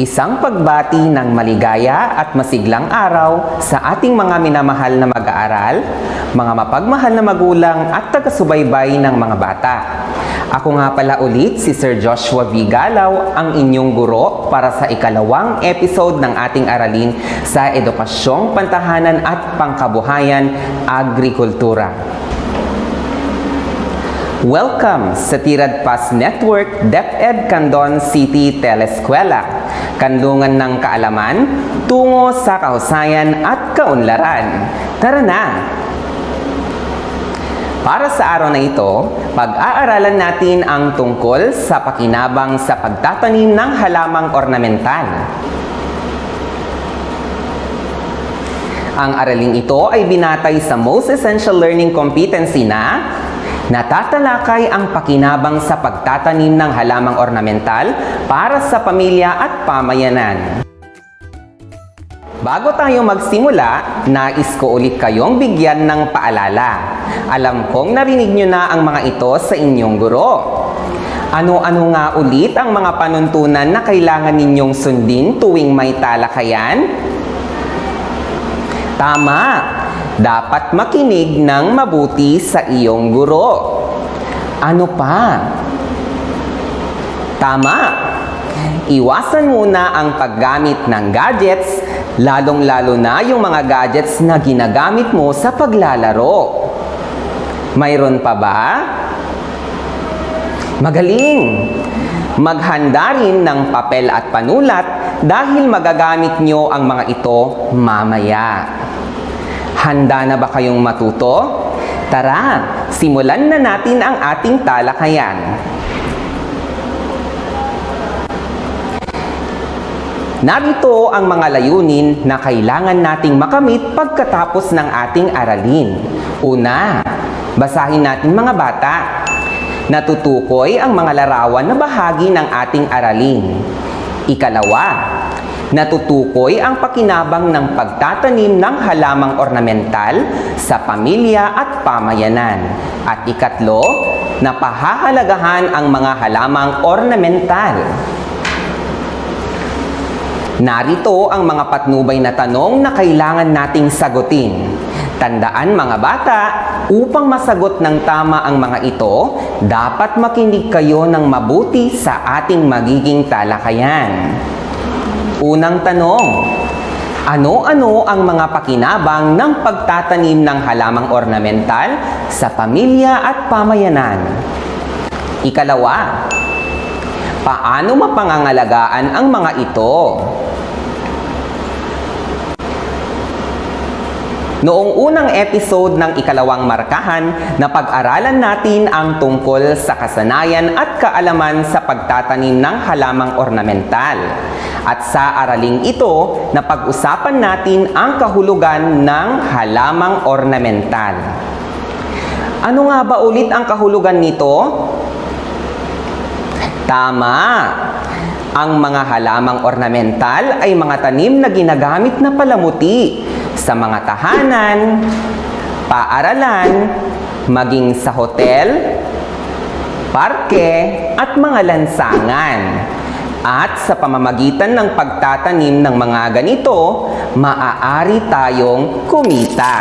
Isang pagbati ng maligaya at masiglang araw sa ating mga minamahal na mag-aaral, mga mapagmahal na magulang at taga-subaybay ng mga bata. Ako nga pala ulit si Sir Joshua V. Galaw, ang inyong guro para sa ikalawang episode ng ating aralin sa Edukasyong Pantahanan at Pangkabuhayan, Agrikultura. Welcome sa Tirad Pass Network DepEd Candon City Teleskwela, kanlungan ng kaalaman tungo sa kahusayan at kaunlaran. Tara na! Para sa araw na ito, pag-aaralan natin ang tungkol sa pakinabang sa pagtatanim ng halamang ornamental. Ang araling ito ay binatay sa Most Essential Learning Competency na natatalakay ang pakinabang sa pagtatanim ng halamang ornamental para sa pamilya at pamayanan. Bago tayo magsimula, nais ko ulit kayong bigyan ng paalala. Alam kong narinig nyo na ang mga ito sa inyong guro. Ano-ano nga ulit ang mga panuntunan na kailangan ninyong sundin tuwing may talakayan? Tama! Dapat makinig ng mabuti sa iyong guro. Ano pa? Tama! Iwasan muna ang paggamit ng gadgets, lalong-lalo na yung mga gadgets na ginagamit mo sa paglalaro. Mayroon pa ba? Magaling! Maghanda rin ng papel at panulat dahil magagamit nyo ang mga ito mamaya. Handa na ba kayong matuto? Tara, simulan na natin ang ating talakayan. Narito ang mga layunin na kailangan nating makamit pagkatapos ng ating aralin. Una, basahin natin mga bata. Natutukoy ang mga larawan na bahagi ng ating aralin. Ikalawa, natutukoy ang pakinabang ng pagtatanim ng halamang ornamental sa pamilya at pamayanan. At ikatlo, napahahalagahan ang mga halamang ornamental. Narito ang mga patnubay na tanong na kailangan nating sagutin. Tandaan mga bata, upang masagot ng tama ang mga ito, dapat makinig kayo ng mabuti sa ating magiging talakayan. Unang tanong, ano-ano ang mga pakinabang ng pagtatanim ng halamang ornamental sa pamilya at pamayanan? Ikalawa, paano mapangangalagaan ang mga ito? Noong unang episode ng ikalawang markahan, napag-aralan natin ang tungkol sa kasanayan at kaalaman sa pagtatanim ng halamang ornamental. At sa araling ito, napag-usapan natin ang kahulugan ng halamang ornamental. Ano nga ba ulit ang kahulugan nito? Tama! Ang mga halamang ornamental ay mga tanim na ginagamit na palamuti sa mga tahanan, paaralan, maging sa hotel, parke, at mga lansangan. At sa pamamagitan ng pagtatanim ng mga ganito, maaari tayong kumita.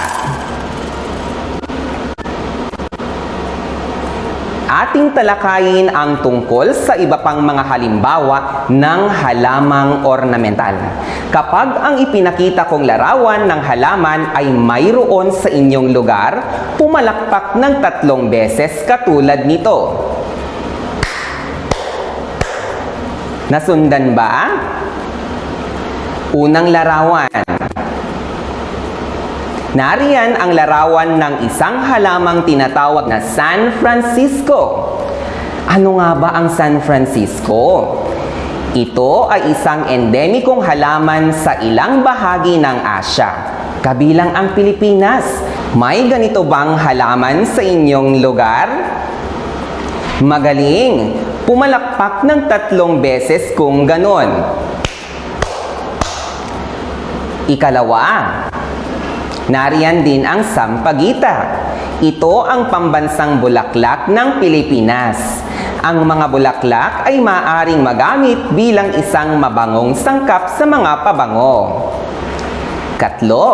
Ating talakayin ang tungkol sa iba pang mga halimbawa ng halamang ornamental. Kapag ang ipinakita kong larawan ng halaman ay mayroon sa inyong lugar, pumalakpak ng tatlong beses katulad nito. Nasundan ba? Unang larawan. Nariyan ang larawan ng isang halamang tinatawag na San Francisco. Ano nga ba ang San Francisco? Ito ay isang endemikong halaman sa ilang bahagi ng Asya, kabilang ang Pilipinas. May ganito bang halaman sa inyong lugar? Magaling! Pumalakpak ng tatlong beses kung ganon. Ikalawa, Nariyan din ang sampagita. Ito ang pambansang bulaklak ng Pilipinas. Ang mga bulaklak ay maaring magamit bilang isang mabangong sangkap sa mga pabango. Katlo,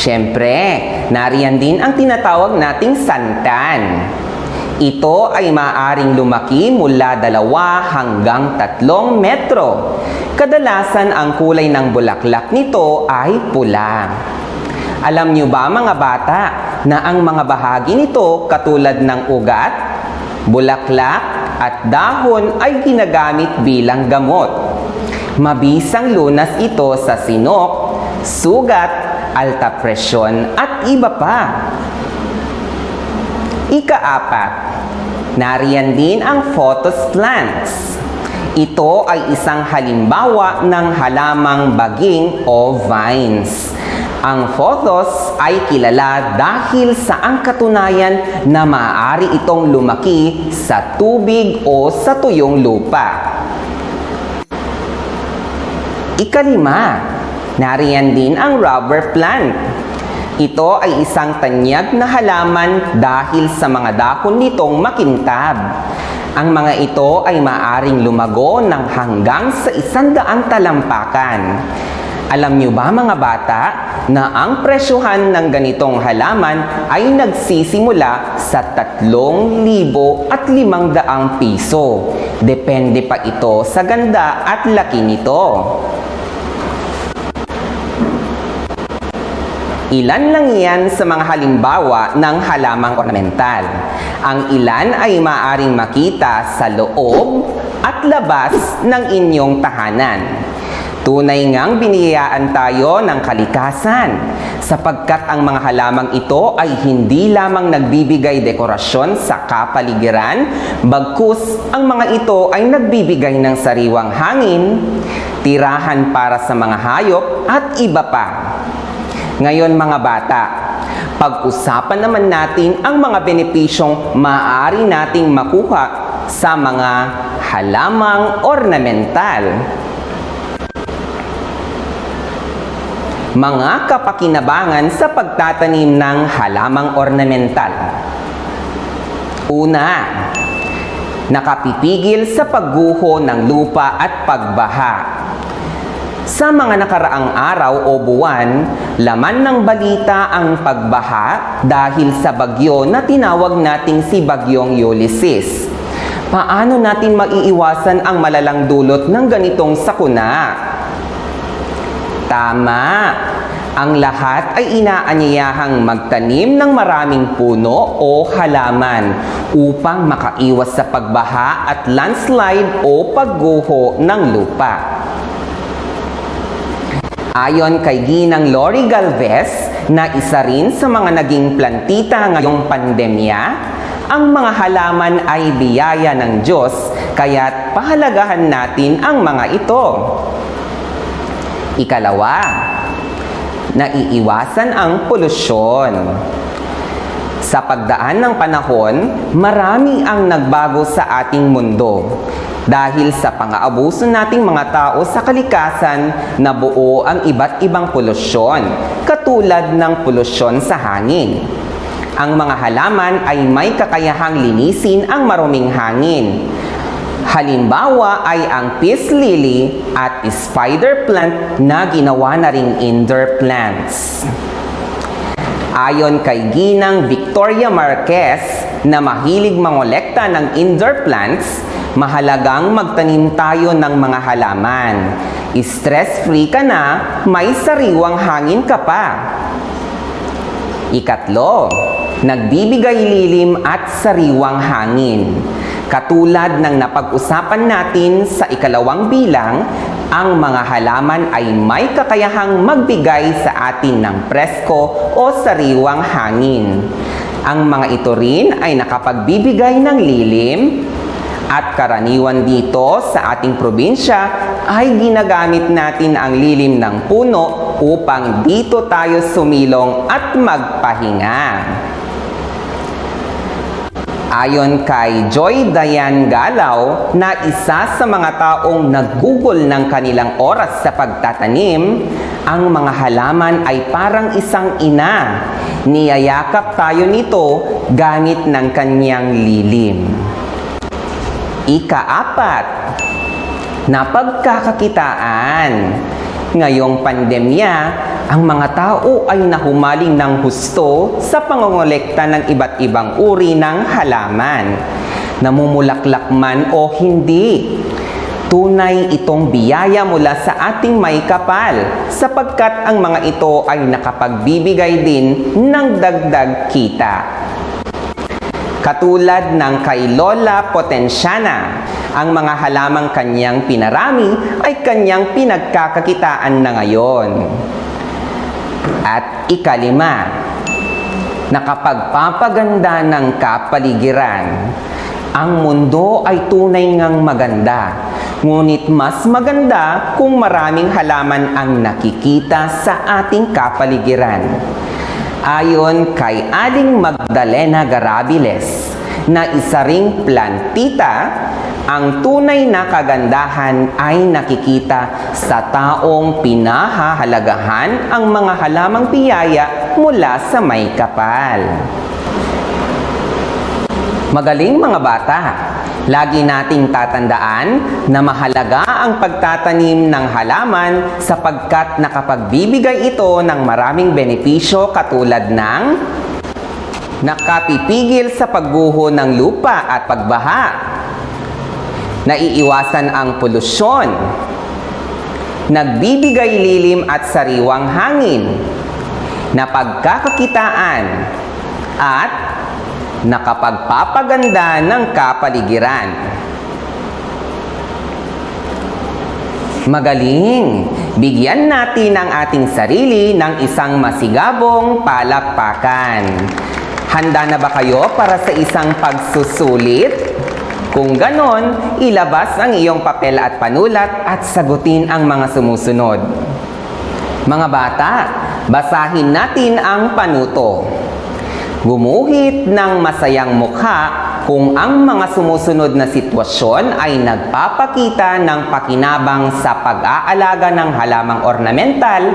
Siyempre, nariyan din ang tinatawag nating santan. Ito ay maaaring lumaki mula dalawa hanggang tatlong metro. Kadalasan ang kulay ng bulaklak nito ay pula. Alam niyo ba mga bata na ang mga bahagi nito katulad ng ugat, bulaklak at dahon ay ginagamit bilang gamot. Mabisang lunas ito sa sinok, sugat, alta presyon at iba pa. Ikaapat, nariyan din ang photos plants. Ito ay isang halimbawa ng halamang baging o vines. Ang photos ay kilala dahil sa ang katunayan na maaari itong lumaki sa tubig o sa tuyong lupa. Ikalima, nariyan din ang rubber plant. Ito ay isang tanyag na halaman dahil sa mga dahon nitong makintab. Ang mga ito ay maaring lumago ng hanggang sa isandaang talampakan. Alam niyo ba mga bata na ang presyuhan ng ganitong halaman ay nagsisimula sa 3,500 piso. Depende pa ito sa ganda at laki nito. Ilan lang yan sa mga halimbawa ng halamang ornamental. Ang ilan ay maaring makita sa loob at labas ng inyong tahanan. Tunay ngang biniyayaan tayo ng kalikasan sapagkat ang mga halamang ito ay hindi lamang nagbibigay dekorasyon sa kapaligiran, bagkus ang mga ito ay nagbibigay ng sariwang hangin, tirahan para sa mga hayop at iba pa. Ngayon mga bata, pag-usapan naman natin ang mga benepisyong maaari nating makuha sa mga halamang ornamental. Mga kapakinabangan sa pagtatanim ng halamang ornamental. Una, nakapipigil sa pagguho ng lupa at pagbaha. Sa mga nakaraang araw o buwan, laman ng balita ang pagbaha dahil sa bagyo na tinawag nating si Bagyong Ulysses. Paano natin maiiwasan ang malalang dulot ng ganitong sakuna? Tama! Ang lahat ay inaanyayahang magtanim ng maraming puno o halaman upang makaiwas sa pagbaha at landslide o pagguho ng lupa. Ayon kay Ginang Lori Galvez na isa rin sa mga naging plantita ngayong pandemya, ang mga halaman ay biyaya ng Diyos kaya't pahalagahan natin ang mga ito. Ikalawa, naiiwasan ang polusyon. Sa pagdaan ng panahon, marami ang nagbago sa ating mundo. Dahil sa pang-aabuso nating mga tao sa kalikasan, nabuo ang iba't ibang polusyon, katulad ng polusyon sa hangin. Ang mga halaman ay may kakayahang linisin ang maruming hangin. Halimbawa ay ang peace lily at spider plant na ginawa na ring indoor plants. Ayon kay Ginang Victoria Marquez na mahilig mangolekta ng indoor plants, mahalagang magtanim tayo ng mga halaman. Stress-free ka na, may sariwang hangin ka pa. Ikatlo, nagbibigay lilim at sariwang hangin. Katulad ng napag-usapan natin sa ikalawang bilang, ang mga halaman ay may kakayahang magbigay sa atin ng presko o sariwang hangin. Ang mga ito rin ay nakapagbibigay ng lilim at karaniwan dito sa ating probinsya ay ginagamit natin ang lilim ng puno upang dito tayo sumilong at magpahinga. Ayon kay Joy Dayan Galaw na isa sa mga taong naggugol ng kanilang oras sa pagtatanim, ang mga halaman ay parang isang ina. Niyayakap tayo nito gamit ng kanyang lilim. Ika-apat, na pagkakakitaan. Ngayong pandemya, ang mga tao ay nahumaling ng husto sa pangongolekta ng iba't ibang uri ng halaman. Namumulaklak man o hindi, tunay itong biyaya mula sa ating may kapal sapagkat ang mga ito ay nakapagbibigay din ng dagdag kita. Katulad ng kay Lola Potensiana, ang mga halamang kanyang pinarami ay kanyang pinagkakakitaan na ngayon. At ikalima, nakapagpapaganda ng kapaligiran. Ang mundo ay tunay ngang maganda, ngunit mas maganda kung maraming halaman ang nakikita sa ating kapaligiran. Ayon kay Aling Magdalena Garabiles, na isa ring plantita, ang tunay na kagandahan ay nakikita sa taong pinahahalagahan ang mga halamang piyaya mula sa may kapal. Magaling mga bata, lagi nating tatandaan na mahalaga ang pagtatanim ng halaman sapagkat nakapagbibigay ito ng maraming benepisyo katulad ng nakapipigil sa pagguho ng lupa at pagbaha, naiiwasan ang polusyon, nagbibigay lilim at sariwang hangin, napagkakakitaan, at nakapagpapaganda ng kapaligiran. Magaling! Bigyan natin ang ating sarili ng isang masigabong palakpakan. Handa na ba kayo para sa isang pagsusulit? Kung ganon, ilabas ang iyong papel at panulat at sagutin ang mga sumusunod. Mga bata, basahin natin ang panuto. Gumuhit ng masayang mukha kung ang mga sumusunod na sitwasyon ay nagpapakita ng pakinabang sa pag-aalaga ng halamang ornamental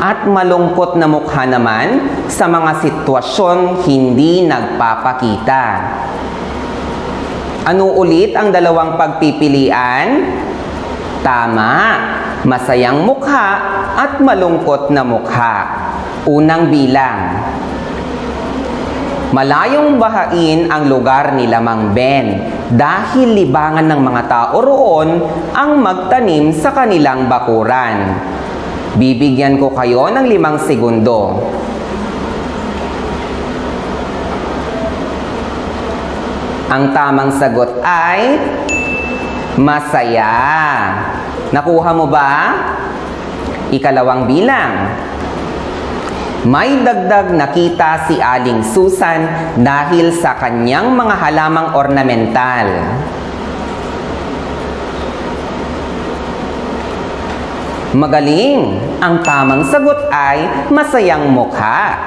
at malungkot na mukha naman sa mga sitwasyong hindi nagpapakita. Ano ulit ang dalawang pagpipilian? Tama, masayang mukha at malungkot na mukha. Unang bilang. Malayong bahain ang lugar ni Lamang Ben dahil libangan ng mga tao roon ang magtanim sa kanilang bakuran. Bibigyan ko kayo ng limang segundo. Ang tamang sagot ay masaya. Nakuha mo ba? Ikalawang bilang. May dagdag nakita si Aling Susan dahil sa kanyang mga halamang ornamental. Magaling! Ang tamang sagot ay masayang mukha.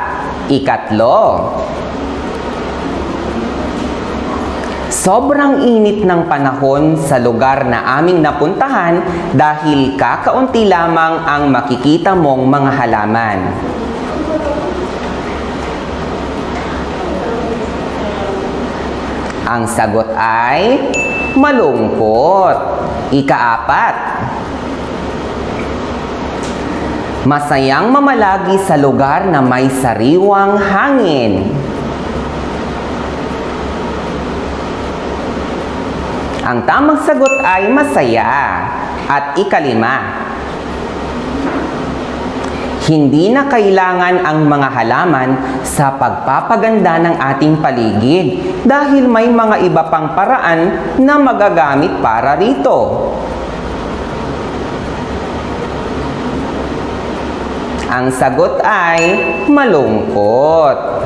Ikatlo. Sobrang init ng panahon sa lugar na aming napuntahan dahil kakaunti lamang ang makikita mong mga halaman. Ang sagot ay malungkot. Ikaapat. Masayang mamalagi sa lugar na may sariwang hangin. Ang tamang sagot ay masaya. At ikalima, hindi na kailangan ang mga halaman sa pagpapaganda ng ating paligid dahil may mga iba pang paraan na magagamit para rito. Ang sagot ay malungkot.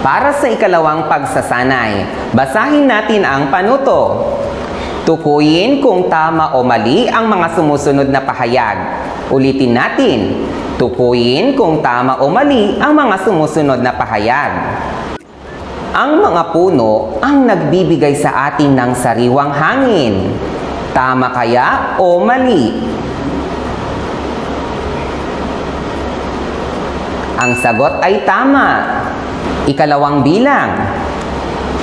Para sa ikalawang pagsasanay, basahin natin ang panuto. Tukuyin kung tama o mali ang mga sumusunod na pahayag. Ulitin natin. Tukuyin kung tama o mali ang mga sumusunod na pahayag. ang mga puno ang nagbibigay sa atin ng sariwang hangin. Tama kaya o mali? Ang sagot ay tama. Ikalawang bilang.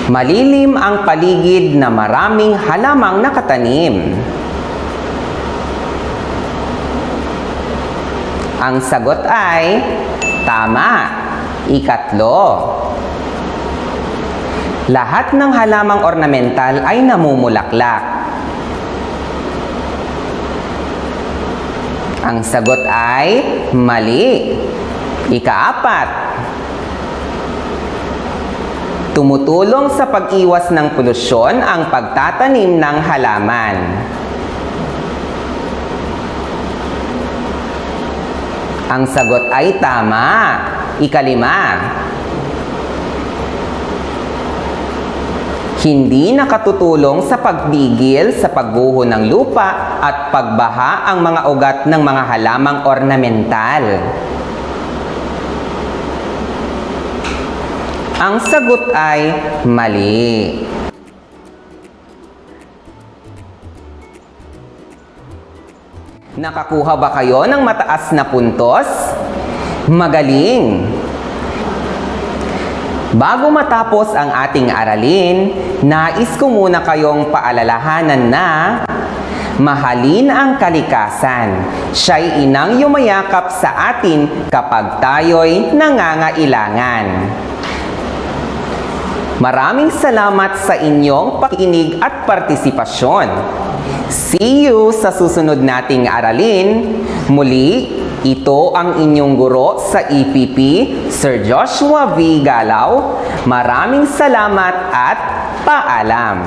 Malilim ang paligid na maraming halamang nakatanim. Ang sagot ay tama. Ikatlo. Lahat ng halamang ornamental ay namumulaklak. Ang sagot ay mali. Ikaapat. Tumutulong sa pag-iwas ng polusyon ang pagtatanim ng halaman. Ang sagot ay tama. Ikalima. Hindi nakatutulong sa pagbigil sa pagguho ng lupa at pagbaha ang mga ugat ng mga halamang ornamental. Ang sagot ay mali. Nakakuha ba kayo ng mataas na puntos? Magaling! Bago matapos ang ating aralin, nais ko muna kayong paalalahanan na mahalin ang kalikasan. Siya'y inang yumayakap sa atin kapag tayo'y nangangailangan. Maraming salamat sa inyong pakikinig at partisipasyon. See you sa susunod nating aralin. Muli, ito ang inyong guro sa EPP, Sir Joshua V. Galaw. Maraming salamat at paalam.